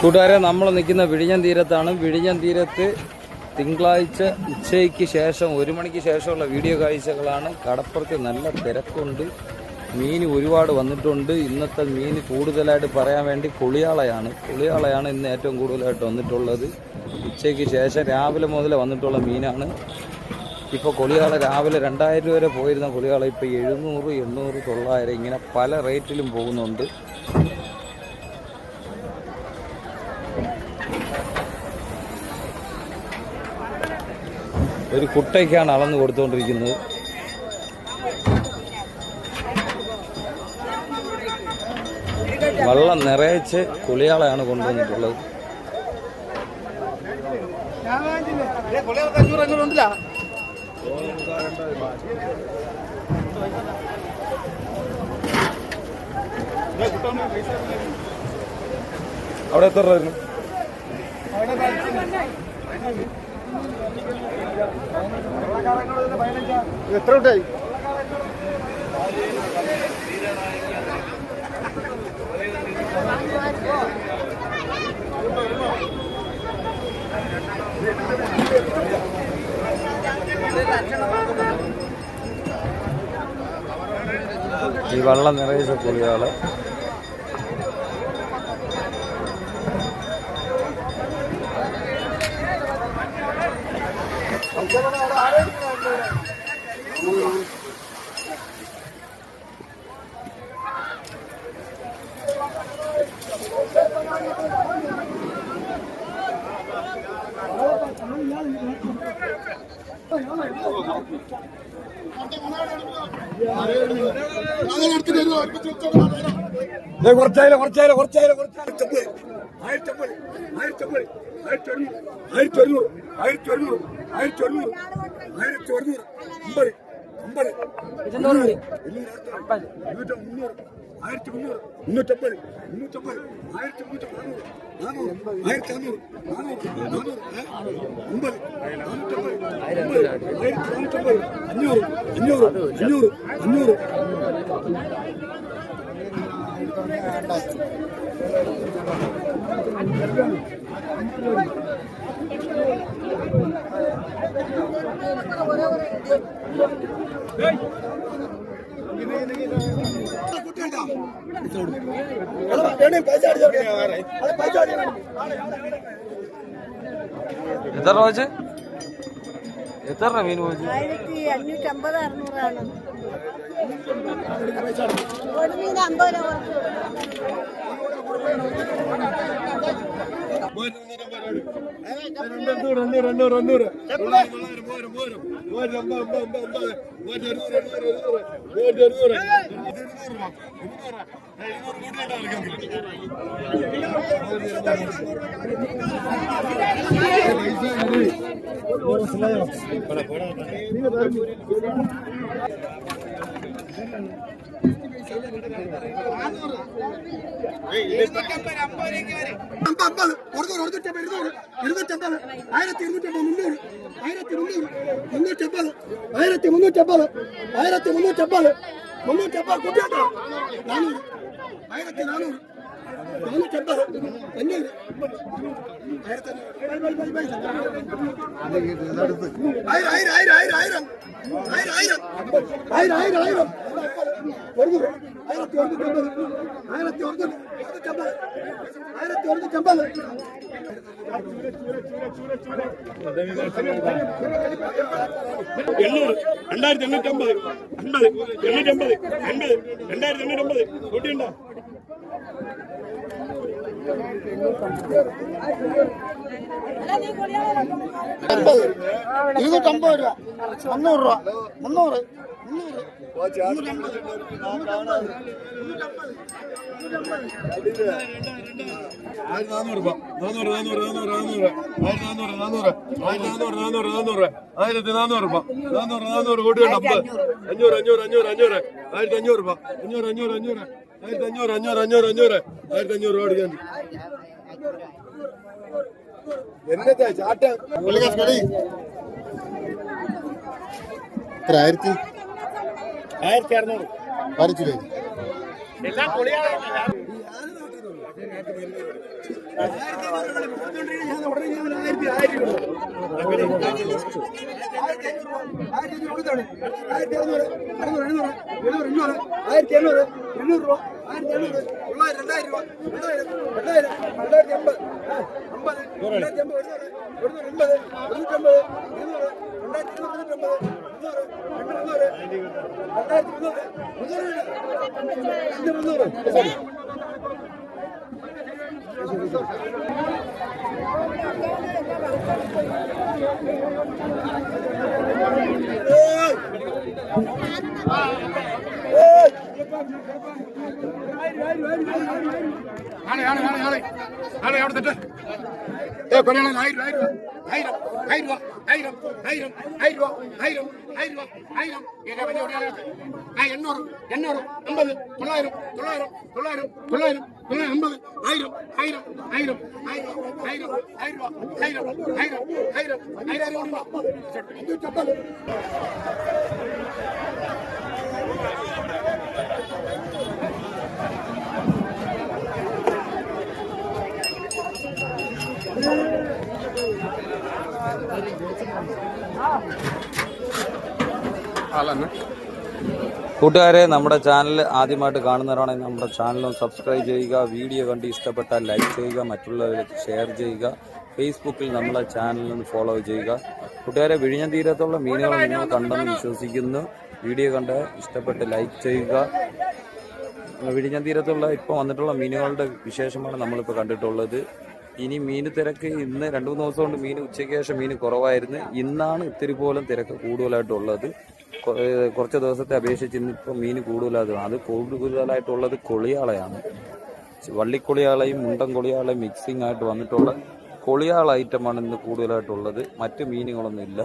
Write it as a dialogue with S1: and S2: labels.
S1: കൂട്ടുകാരെ നമ്മൾ നിൽക്കുന്ന വിഴിഞ്ഞം തീരത്താണ്. വിഴിഞ്ഞം തീരത്ത് തിങ്കളാഴ്ച ഉച്ചയ്ക്ക് ശേഷം ഒരു മണിക്ക് ശേഷമുള്ള വീഡിയോ കാഴ്ചകളാണ്. കടപ്പുറത്ത് നല്ല തിരക്കുണ്ട്. മീൻ ഒരുപാട് വന്നിട്ടുണ്ട്. ഇന്നത്തെ മീൻ കൂടുതലായിട്ട് പറയാൻ വേണ്ടി കുളിയാളയാണ് കുളിയാളയാണ് ഇന്ന് ഏറ്റവും കൂടുതലായിട്ട് വന്നിട്ടുള്ളത്. ഉച്ചയ്ക്ക് ശേഷം രാവിലെ മുതൽ വന്നിട്ടുള്ള മീനാണ്. ഇപ്പോൾ കൊളിയാള രാവിലെ രണ്ടായിരം രൂപ വരെ പോയിരുന്ന കൊളിയാള ഇപ്പോൾ എഴുന്നൂറ് എണ്ണൂറ് തൊള്ളായിരം ഇങ്ങനെ പല റേറ്റിലും പോകുന്നുണ്ട്. ഒരു കുട്ടയ്ക്കാണ് അളന്ന് കൊടുത്തുകൊണ്ടിരിക്കുന്നത് വെള്ളം നിറയിച്ച് കുളിയാളയാണ് കൊണ്ടുവന്നിട്ടുള്ളത്. അവിടെ എത്ര രൂപ
S2: എത്ര ഉണ്ടായി
S1: ഈ വെള്ളം നിറയിച്ച കുളിയാൾ കുറച്ചായാലോ കുറച്ചായാലോ കുറച്ചായാലോ കുറച്ചായാലോ
S2: ആയിരത്തി അമ്പത് ആയിരത്തി അമ്പത് ആയിരത്തി അമ്പത് ആയിരത്തി അറുന്നൂറ് ആയിരത്തി അറുന്നൂറ് ആയിരത്തി അറുന്നൂറ് ഒരുന്നൂറ് അമ്പത്. അമ്പത്. ഇരുന്നൂറ് ഇരുന്നൂറ് മുന്നൂറ് ആയിരത്തി മുന്നൂറ് മുന്നൂറ്റമ്പത് മുന്നൂറ്റമ്പത് ആയിരത്തി മുന്നൂറ്റി നാനൂറ് ആയിരത്തി അഞ്ഞൂറ് നാനൂറ് നാനൂറ് അമ്പത്. നാനൂറ്റമ്പത് അമ്പത്. ആയിരത്തി നാനൂറ്റമ്പത് അഞ്ഞൂറ്. അഞ്ഞൂറ്. അഞ്ഞൂറ്. അഞ്ഞൂറ്.
S1: എത്ര രൂപ വെച്ച്? എത്ര രൂപ മീൻ പോച്ച്
S3: ആയിരത്തി അഞ്ഞൂറ്റമ്പത് അറുന്നൂറാണ് ഒരു മീൻ അമ്പത് രൂപ
S2: நீங்க ஐம்பது ஒருத்தர் ஒருத்தர் டெம்பல் இருநூறு இருநூத்தி ஐம்பது ஆயிரத்தி இருநூத்தி ஐம்பது முந்நூறு ஆயிரத்தி முந்நூறு முந்நூற்றி ஐம்பது ஆயிரத்தி முந்நூற்றி ஐம்பது ஆயிரத்தி முந்நூற்றி ஐம்பது முந்நூற்றி ஐம்பது குட்டியாட்டம் நானூறு ஆயிரத்தி நானூறு നാനൂറ്റമ്പത് അഞ്ഞൂറ് ആയിരത്തി ആയിരം ആയിരം ആയിരം ആയിരം ആയിരം ആയിരം ആയിരം ആയിരം ആയിരം ഒരുന്നൂറ് ആയിരത്തി ഒരുന്നൂറ്റമ്പത് ആയിരത്തി ഒരുന്നൂറ്റമ്പത് ആയിരത്തി ഒരുന്നൂറ്റമ്പത് എണ്ണൂറ് രണ്ടായിരത്തി എണ്ണൂറ്റമ്പത് അൻപത് എണ്ണൂറ്റമ്പത് അൻപത് രണ്ടായിരത്തി എണ്ണൂറ്റമ്പത് കൂട്ടിയുണ്ടോ? അമ്പത് ഇരുന്നൂറ്റമ്പത് രൂപ. മുന്നൂറ് രൂപ. മുന്നൂറ്. ആയിരത്തി നാനൂറ് രൂപ നാനൂറ് നാനൂറ് നാനൂറ് ആയിരത്തി നാനൂറ് രൂപ. നാനൂറ് നാനൂറ് കൂട്ടിയുണ്ട് അമ്പത് അഞ്ഞൂറ് അഞ്ഞൂറ് അഞ്ഞൂറ് അഞ്ഞൂറ് ആയിരത്തി അഞ്ഞൂറ് രൂപ അഞ്ഞൂറ് അഞ്ഞൂറ് അഞ്ഞൂറ് ആയിരത്തി അഞ്ഞൂറ് അഞ്ഞൂറ് അഞ്ഞൂറ് അഞ്ഞൂറ്. ആയിരത്തി അഞ്ഞൂറ് രൂപ അടിക്കാൻ എന്നത്തെ ചാട്ട
S4: ആയിരത്തി?
S2: ആയിരത്തി അറുന്നൂറ്.
S4: ആയിരത്തി രൂപ.
S5: ആയിരത്തി എണ്ണൂറ് എണ്ണൂറ് രൂപ ആയിരത്തി എണ്ണൂറ് തൊള്ളായിരം രണ്ടായിരം രൂപ രണ്ടായിരം രണ്ടായിരം രണ്ടായിരത്തി അമ്പത് അമ്പത് രണ്ടായിരത്തി അമ്പത് ഒരുന്നൂറ് എൺപത് ഇരുന്നൂറ് രണ്ടായിരത്തി ഇരുന്നൂറ് മുന്നൂറ് രണ്ടായിരത്തി മുന്നൂറ് രണ്ടായിരത്തി മുന്നൂറ് മുന്നൂറ്
S2: രണ്ട് ആളെ ആളെ ആളെ ആളെ അവിടെ തെറ്റ് ഏ കൊല്ലണ ആയിരം ആയിരം ആയിരം ആയിരം ആയിരം ആയിരം ആയിരം ആയിരം ആയിരം ആയിരം ഏതാ വലിയ ഒരാളെ ആ എണ്ണൂറ് എണ്ണൂറ് അമ്പത് തൊള്ളായിരം തൊള്ളായിരം തൊള്ളായിരം തൊള്ളായിരം തൊള്ളായിരം
S1: കൂട്ടുകാരെ നമ്മുടെ ചാനൽ ആദ്യമായിട്ട് കാണുന്നവരാണെങ്കിൽ നമ്മുടെ ചാനലും സബ്സ്ക്രൈബ് ചെയ്യുക വീഡിയോ കണ്ട് ഇഷ്ടപ്പെട്ടാൽ ലൈക്ക് ചെയ്യുക മറ്റുള്ളവർക്ക് ഷെയർ ചെയ്യുക ഫേസ്ബുക്കിൽ നമ്മുടെ ചാനലിൽ ഫോളോ ചെയ്യുക. കൂട്ടുകാരെ വിഴിഞ്ഞ തീരത്തുള്ള മീനുകൾ നിങ്ങൾ കണ്ടെന്ന് വിശ്വസിക്കുന്നു. വീഡിയോ കണ്ട് ഇഷ്ടപ്പെട്ട് ലൈക്ക് ചെയ്യുക. വിഴിഞ്ഞ തീരത്തുള്ള ഇപ്പോൾ വന്നിട്ടുള്ള മീനുകളുടെ വിശേഷമാണ് നമ്മളിപ്പോൾ കണ്ടിട്ടുള്ളത്. ഇനി മീൻ തിരക്ക് ഇന്ന് രണ്ട് മൂന്ന് ദിവസം കൊണ്ട് മീൻ ഉച്ചയ്ക്ക് ശേഷം മീൻ കുറവായിരുന്നു. ഇന്നാണ് ഇത്തിരി പോലും തിരക്ക് കൂടുതലായിട്ടുള്ളത്. കുറച്ച് ദിവസത്തെ അപേക്ഷിച്ച് ഇന്നിപ്പോൾ മീൻ കൂടുതലാണ് അത് കൂടുതലായിട്ടുള്ളത് കൊളിയാളയാണ്. വള്ളിക്കൊളിയാളയും മുണ്ടൻ കൊളിയാളയും മിക്സിംഗ് ആയിട്ട് വന്നിട്ടുള്ള കൊളിയാള ഐറ്റമാണ് ഇന്ന് കൂടുതലായിട്ടുള്ളത്. മറ്റ് മീനുകളൊന്നും ഇല്ല.